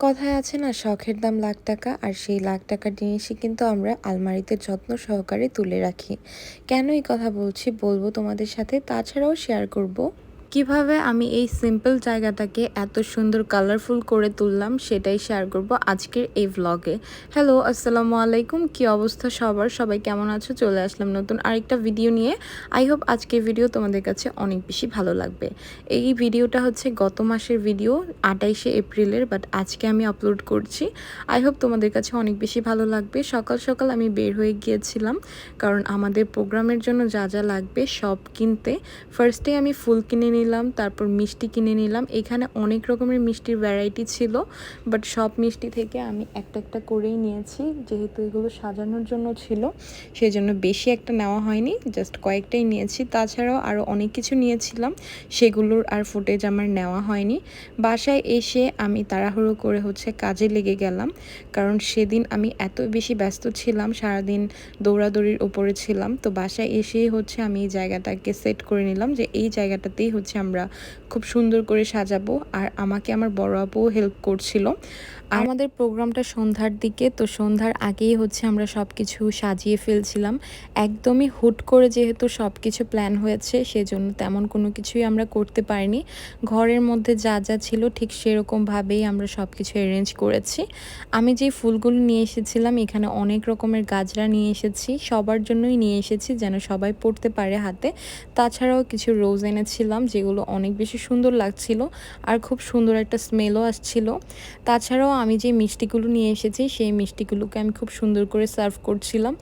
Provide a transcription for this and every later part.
কথায় আছে না, শখের দাম লাখ টাকা আর সেই লাখ টাকার জিনিসই কিন্তু আমরা আলমারিতে যত্ন সহকারে তুলে রাখি। কেন এই কথা বলছি বলব তোমাদের সাথে, তাছাড়াও শেয়ার করব। কীভাবে আমি এই সিম্পল জায়গাটাকে এত সুন্দর কালারফুল করে তুললাম সেটাই শেয়ার করব আজকের এই ভ্লগে হ্যালো আসসালামু আলাইকুম। কি অবস্থা সবার? সবাই কেমন আছো? চলে আসলাম নতুন আরেকটা ভিডিও নিয়ে। আই হোপ আজকের ভিডিও তোমাদের কাছে অনেক বেশি ভালো লাগবে। এই ভিডিওটা হচ্ছে গত মাসের ভিডিও আটাইশে এপ্রিলের বাট আজকে আমি আপলোড করছি। আই হোপ তোমাদের কাছে অনেক বেশি ভালো লাগবে। সকাল সকাল আমি বের হয়ে গিয়েছিলাম, কারণ আমাদের প্রোগ্রামের জন্য যা যা লাগবে সব কিনতে। ফার্স্টে আমি ফুল কিনে নিলাম, তারপর মিষ্টি কিনে নিলাম। এখানে অনেক রকমের মিষ্টির ভ্যারাইটি ছিল বাট সব মিষ্টি থেকে আমি একটা একটা করেই নিয়েছি, যেহেতু এগুলো সাজানোর জন্য ছিল সেই জন্য বেশি একটা নেওয়া হয়নি জাস্ট কয়েকটাই নিয়েছি। তাছাড়াও আরও অনেক কিছু নিয়েছিলাম, সেগুলোর আর ফুটেজ আমার নেওয়া হয়নি। বাসায় এসে আমি তাড়াহুড়ো করে হচ্ছে কাজে লেগে গেলাম, কারণ সেদিন আমি এত বেশি ব্যস্ত ছিলাম, সারাদিন দৌড়াদৌড়ির উপরে ছিলাম। তো বাসায় এসেই হচ্ছে আমি এই জায়গাটাকে সেট করে নিলাম, যে এই জায়গাটাতেই হচ্ছে আমরা খুব সুন্দর করে সাজাবো। আর আমাকে আমার বড় আপুও হেল্প করছিল। আমাদের প্রোগ্রামটা সন্ধ্যার দিকে, তো সন্ধ্যার আগেই হচ্ছে আমরা সব কিছু সাজিয়ে ফেলছিলাম। একদমই হুট করে যেহেতু সব কিছু প্ল্যান হয়েছে, সেজন্য তেমন কোনো কিছুই আমরা করতে পারিনি। ঘরের মধ্যে যা যা ছিল ঠিক সেরকমভাবেই আমরা সব কিছু অ্যারেঞ্জ করেছি। আমি যে ফুলগুলো নিয়ে এসেছিলাম, এখানে অনেক রকমের গাজরা নিয়ে এসেছি। সবার জন্যই নিয়ে এসেছি, যেন সবাই পড়তে পারে হাতে। তাছাড়াও কিছু রোজ এনেছিলাম যেগুলো অনেক বেশি সুন্দর লাগছিল আর খুব সুন্দর একটা স্মেলও আসছিল। তাছাড়াও আমি যে মিষ্টিগুলো নিয়ে এসেছি, সেই মিষ্টিগুলোকে আমি খুব সুন্দর করে সার্ভ করছিলাম।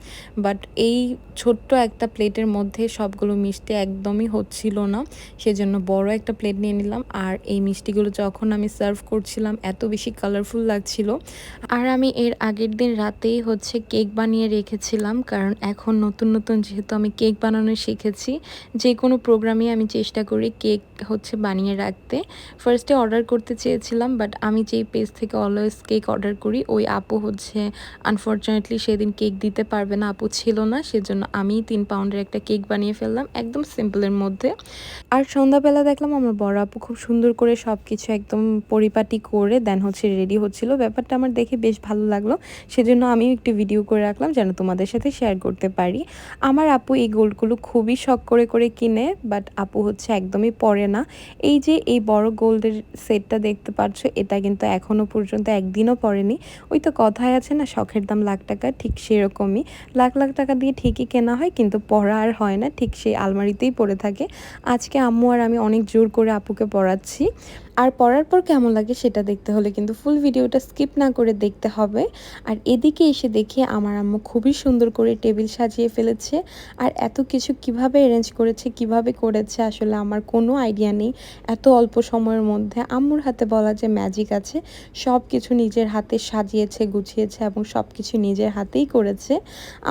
বাট এই ছোট্ট একটা প্লেটের মধ্যে সবগুলো মিষ্টি একদমই হচ্ছিল না। সেজন্য বড় একটা প্লেট নিয়ে নিলাম আর এই মিষ্টিগুলো যখন আমি সার্ভ করছিলাম, এত বেশি কালারফুল লাগছিল। আর আমি এর আগের দিন রাতেই হচ্ছে কেক বানিয়ে রেখেছিলাম, কারণ এখন নতুন নতুন যেহেতু আমি কেক বানানো শিখেছি, যে কোনো প্রোগ্রামে আমি চেষ্টা করি কেক হচ্ছে বানিয়ে রাখতে। ফার্স্টে অর্ডার করতে চেয়েছিলাম বাট আমি যেই পেজ থেকে অলওয়েজ কেক অর্ডার করি, ওই আপু হচ্ছে আনফর্চুনেটলি সেদিন কেক দিতে পারবে না, আপু ছিল না, সেজন্য আমি তিন পাউন্ডের একটা কেক বানিয়ে ফেললাম, একদম সিম্পলের মধ্যে। আর সন্ধ্যাবেলা দেখলাম আমার বড় আপু খুব সুন্দর করে সব কিছু একদম পরিপাটি করে দেন হচ্ছে রেডি হচ্ছিল। ব্যাপারটা আমার দেখে বেশ ভালো লাগল, সেজন্য আমিও একটু ভিডিও করে রাখলাম, যেন তোমাদের সাথে শেয়ার করতে পারি। আমার আপু এই গোল্ডগুলো খুবই শখ করে করে কিনে বাট আপু হচ্ছে একদমই পরে না। এই যে এই বড় গোল্ডের সেটটা দেখতে পাচ্ছ, এটা কিন্তু এখনও পর্যন্ত একদিনও পড়েনি। ওই তো কথায় আছে না, শখের দাম লাখ টাকা, ঠিক সেরকমই। লাখ লাখ টাকা দিয়ে ঠিকই কেনা হয়, কিন্তু পড়া আর হয় না, ঠিক সেই আলমারিতেই পড়ে থাকে। আজকে আম্মু আর আমি অনেক জোর করে আপুকে পড়াচ্ছি। আর পড়ার পর কেমন লাগে সেটা দেখতে হলে কিন্তু ফুল ভিডিওটা স্কিপ না করে দেখতে হবে। আর এদিকে এসে দেখে আমার আম্মু খুবই সুন্দর করে টেবিল সাজিয়ে ফেলেছে। আর এত কিছু কীভাবে অ্যারেঞ্জ করেছে, কীভাবে করেছে আসলে আমার কোনো আইডিয়া নেই। এত অল্প সময়ের মধ্যে আম্মুর হাতে বলা যে ম্যাজিক আছে সব কিছু নিজের হাতে সাজিয়েছে, গুছিয়েছে এবং সব কিছু নিজের হাতেই করেছে।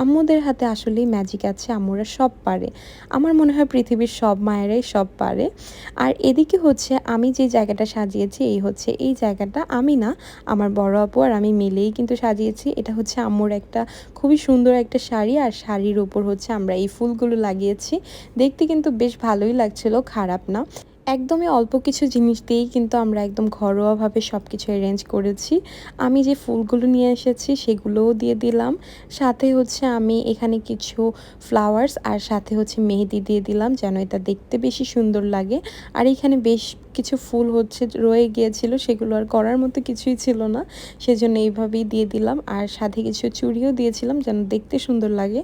আম্মুদের হাতে আসলেই ম্যাজিক আছে, আম্মুরা সব পারে। আমার মনে হয় পৃথিবীর সব মায়েরাই সব পারে। আর এদিকে হচ্ছে আমি যে জায়গাটা সাজিয়েছি, এই হচ্ছে এই জায়গাটা। আমি না, আমার বড় আপু আর আমি মিলেই কিন্তু সাজিয়েছি। এটা হচ্ছে আম্মুর একটা খুবই সুন্দর একটা শাড়ি আর শাড়ির ওপর হচ্ছে আমরা এই ফুলগুলো লাগিয়েছি। দেখতে কিন্তু বেশ ভালোই লাগছিল, খারাপ না। একদমই অল্প কিছু জিনিস দিয়েই কিন্তু আমরা একদম ঘরোয়াভাবে সব কিছু অ্যারেঞ্জ করেছি। আমি যে ফুলগুলো নিয়ে এসেছি সেগুলোও দিয়ে দিলাম। সাথে হচ্ছে আমি এখানে কিছু ফ্লাওয়ার্স আর সাথে হচ্ছে মেহেদি দিয়ে দিলাম যেন এটা দেখতে বেশি সুন্দর লাগে। আর এখানে বেশ কিছু ফুল হচ্ছে, রয়ে গিয়েছিল, সেগুলো আর করার মতো কিছুই ছিল না। সেজন্য এইভাবেই দিয়ে দিলাম। আর সাথে কিছু চুড়িও দিয়েছিলাম যেন দেখতে সুন্দর লাগে।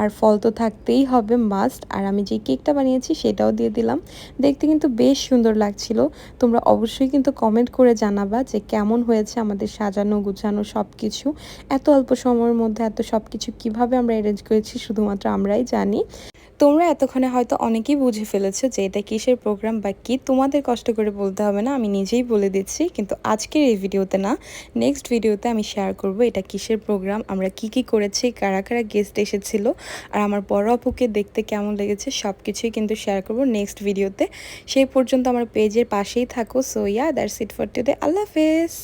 আর ফল তো থাকতেই হবে মাস্ট আর আমি যে কেকটা বানিয়েছি সেটাও দিয়ে দিলাম। দেখতে কিন্তু বেশ সুন্দর লাগছিল। তোমরা অবশ্যই কিন্তু কমেন্ট করে জানাবা যে কেমন হয়েছে আমাদের সাজানো, গুছানো সব কিছু এত অল্প সময়ের মধ্যে এত সব কিছু কীভাবে আমরা অ্যারেঞ্জ করেছি, শুধুমাত্র আমরাই জানি। তোমরা এতক্ষণে হয়তো অনেকেই বুঝে ফেলেছো যে এটা কিসের প্রোগ্রাম বা কি। তোমাদের কষ্ট করে বলতে হবে না, আমি নিজেই বলে দিচ্ছি, কিন্তু আজকের এই ভিডিওতে না নেক্সট ভিডিওতে আমি শেয়ার করব এটা কিসের প্রোগ্রাম আমরা কি কি করেছি, কারা কারা গেস্ট এসেছিল, আর আমার বড় আপুকে দেখতে কেমন লেগেছে সব কিছুই কিন্তু শেয়ার করব নেক্সট ভিডিওতে। সেই পর্যন্ত আমার পেজের পাশেই থাকো। So yeah that's it for today আল্লাহ হাফেজ।